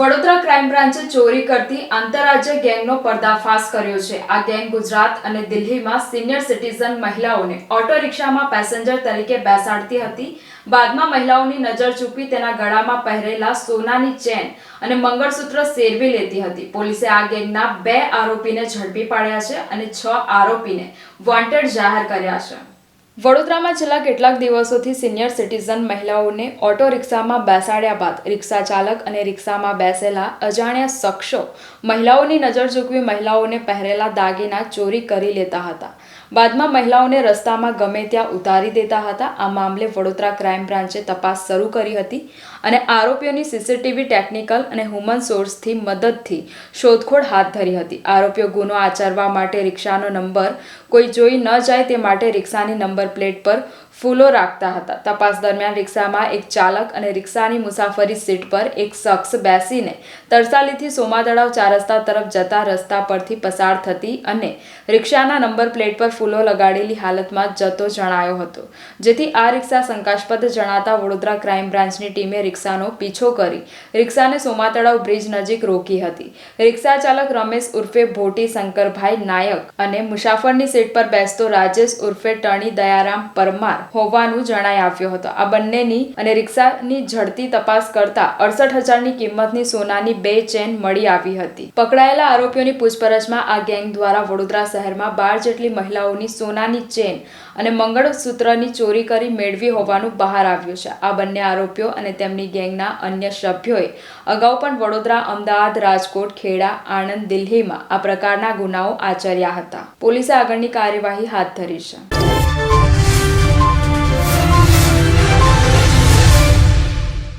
Vadodara crime બ્રાન્ચે ચોરી કરતી આંતરરાજ્ય ગેંગનો પર્દાફાશ કર્યો છે. આ ગેંગ ગુજરાત અને દિલ્હીમાં સિનિયર સિટીઝન મહિલાઓને ઓટો રિક્ષામાં પેસેન્જર તરીકે બેસાડતી હતી. બાદમાં મહિલાઓની નજર ચૂકવી તેના ગળામાં પહેરેલા સોનાની ચેન અને મંગળસૂત્ર સેરવી લેતી હતી. પોલીસે આ ગેંગના બે આરોપીને ઝડપી પાડ્યા છે અને છ આરોપીને વોન્ટેડ જાહેર કર્યા છે. વડોદરામાં છેલ્લા કેટલાક દિવસોથી સિનિયર સિટીઝન મહિલાઓને ઓટો રિક્ષામાં બેસાડ્યા બાદ રિક્ષા ચાલક અને રિક્ષામાં બેસેલા અજાણ્યા શખ્સો મહિલાઓની નજર ચૂકવી મહિલાઓને પહેરેલા દાગીના ચોરી કરી લેતા હતા. બાદમાં મહિલાઓને રસ્તામાં ગમે ત્યાં ઉતારી દેતા હતા. આ મામલે વડોદરા ક્રાઇમ બ્રાન્ચે તપાસ શરૂ કરી હતી અને આરોપીઓની સીસીટીવી ટેકનિકલ અને હ્યુમન સોર્સથી મદદથી શોધખોળ હાથ ધરી હતી. આરોપીઓ ગુનો આચરવા માટે રિક્ષાનો નંબર કોઈ જોઈ ન જાય તે માટે રિક્ષાની નંબર પ્લેટ પર ફૂલો રાખતા હતા. તપાસ દરમિયાન રિક્ષામાં એક ચાલક અને રિક્ષાની મુસાફરી સીટ પર એક શખ્સ બેસીને તરસાલીથી સોમા તળાવ ચાર રસ્તા તરફ જતા રસ્તા પરથી પસાર થતી અને રિક્ષાના નંબર પ્લેટ પર ફૂલો લગાડેલી હાલતમાં જતો જણાયો હતો. જેથી આ રિક્ષા શંકાસ્પદ જણાતા વડોદરા ક્રાઇમ બ્રાન્ચની ટીમે રિક્ષાનો પીછો કરી રિક્ષાને સોમાતળાવ બ્રિજ નજીક રોકી હતી. રિક્ષા ચાલક રમેશ ઉર્ફે ભોટી શંકરભાઈ નાયક અને મુસાફરની સીટ પર બેસતો રાજેશ ઉર્ફે ટણી દયારામ પરમાર હોવાનું જણાઈ આવ્યો હતો. આ બંનેની અને રિક્ષાની ઝડપી તપાસ કરતા અડસઠ હજારની કિંમતની સોનાની બે ચેન મળી આવી હતી. પકડાયેલા આરોપીઓની પૂછપરછમાં આ ગેંગ દ્વારા વડોદરા શહેરમાં બાર જેટલી મહિલાઓની સોનાની ચેન અને મંગળસૂત્રની ચોરી કરી મેળવી હોવાનું બહાર આવ્યું છે. આ બંને આરોપીઓ અને તેમની ગેંગના અન્ય સભ્યોએ અગાઉ પણ વડોદરા, અમદાવાદ, રાજકોટ, ખેડા, આણંદ, દિલ્હીમાં આ પ્રકારના ગુનાઓ આચર્યા હતા. પોલીસે આગળની કાર્યવાહી હાથ ધરી છે.